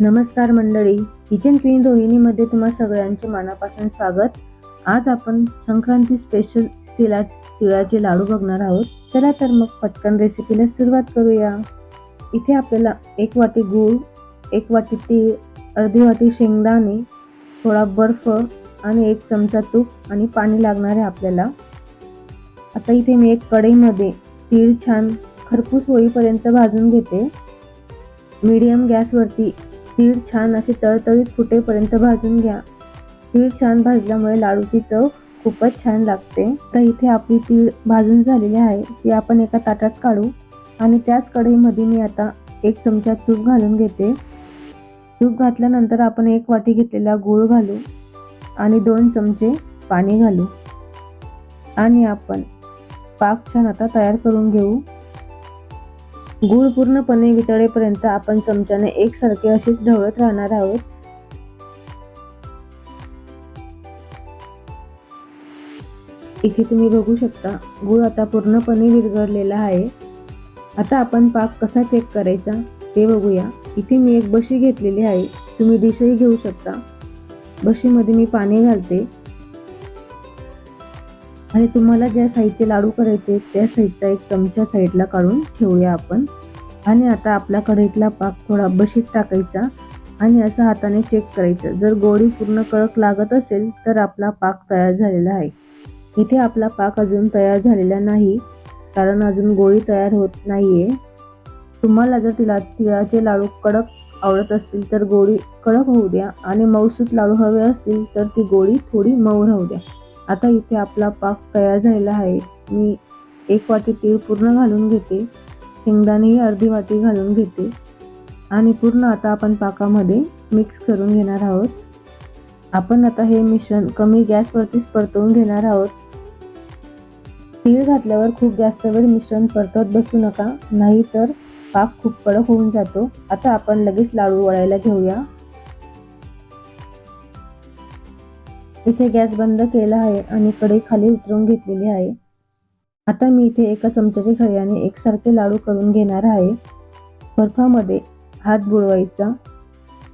नमस्कार मंडळी. Kitchen queen रोहिणीमध्ये तुम्हा सगळ्यांचे मनापासून स्वागत. आज आपण संक्रांती स्पेशल तिला तिळाचे लाडू बघणार आहोत. चला तर मग पटकन रेसिपीला सुरुवात करूया. इथे आपल्याला एक वाटी गूळ एक वाटी तीळ अर्धी वाटी शेंगदाणे थोडा बर्फ आणि एक चमचा तूप आणि पाणी लागणार आहे आपल्याला. आता इथे मी एक कढईमध्ये तीळ छान खरपूस होईपर्यंत भाजून घेते. मीडियम गॅसवरती तीळ छान असे तळतळीत फुटेपर्यंत भाजून घ्या. तीळ छान भाजल्यामुळे लाडूची चव खूपच छान लागते. तर इथे आपली तीळ भाजून झालेली आहे. ती आपण एका ताटात काढू आणि त्याच कढईमध्ये मी आता एक चमचा तूप घालून घेते. तूप घातल्यानंतर आपण एक वाटी घेतलेला गूळ घालू आणि दोन चमचे पाणी घालू. आणि आपण पाक छान आता तयार करून घेऊ. गूळ पूर्णपणे वितळेपर्यंत आपण चमच्याने एकसारखे असेच ढवळत राहणार आहोत. इथे तुम्ही बघू शकता गूळ आता पूर्णपणे विरघळलेला आहे. आता आपण पाक कसा चेक करायचा ते बघूया. इथे मी एक बशी घेतलेली आहे तुम्ही डिशही घेऊ शकता. बशीमध्ये मी पाणी घालते. आणि तुम्हाला ज्या साईजचे लाडू करायचे त्या साईजचा एक चमचा साईडला काढून ठेवूया आपण. आणि आता आपल्या कढईतला पाक थोडा बशीत टाकायचा आणि असं हाताने चेक करायचं. जर गोळी पूर्ण कडक लागत असेल तर आपला पाक तयार झालेला आहे. इथे आपला पाक अजून तयार झालेला नाही कारण अजून गोळी तयार होत नाही आहे तुम्हाला जर तिला तिळाचे लाडू कडक आवडत असतील तर गोळी कडक होऊ द्या. आणि मऊसूत लाडू हवे असतील तर ती गोळी थोडी मऊ राहू द्या. आता इथे आपला पाक तयार झालेला आहे. मी एक वाटी तीळ पूर्ण घालून घेते. शेंगदाणेही अर्धी वाटी घालून घेते. आणि पूर्ण आता आपण पाकामध्ये मिक्स करून घेणार आहोत. आपण आता हे मिश्रण कमी गॅसवरतीच परतवून घेणार आहोत. तीळ घातल्यावर खूप जास्त वेळ मिश्रण परतवत बसू नका. नाही तर पाक खूप कडक होऊन जातो. आता आपण लगेच लाडू वळायला घेऊया. इथे गॅस बंद केला आहे आणि कढई खाली उतरून घेतलेली आहे. आता मी इथे एका चमच्याच्या सहाय्याने एकसारखे लाडू करून घेणार आहे. बर्फामध्ये हात बुडवायचा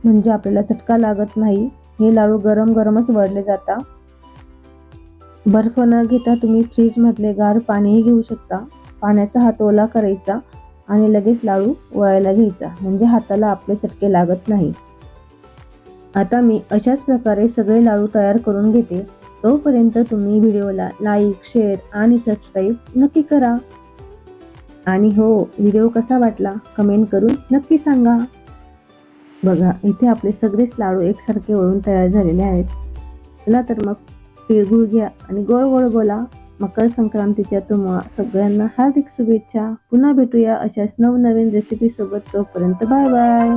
म्हणजे आपल्याला चटका लागत नाही. हे लाडू गरम गरमच वळले जाता. बर्फ न घेता तुम्ही फ्रीजमधले गार पाणीही घेऊ शकता. पाण्याचा हात ओला करायचा आणि लगेच लाडू वळायला घ्यायचा म्हणजे हाताला आपले चटके लागत नाही. आता मी अशाच प्रकारे सगळे लाडू तयार करून घेते. तोपर्यंत तुम्ही व्हिडिओला लाईक शेअर आणि सबस्क्राईब नक्की करा. आणि हो व्हिडिओ कसा वाटला कमेंट करून नक्की सांगा. बघा इथे आपले सगळेच लाडू एकसारखे वळून तयार झालेले आहेत. चला तर मग तिळगुळ घ्या आणि गोळ गोळ बोला. मकर संक्रांतीच्या तुम्हा सगळ्यांना हार्दिक शुभेच्छा. पुन्हा भेटूया अशाच नवनवीन रेसिपीसोबत तोपर्यंत बाय बाय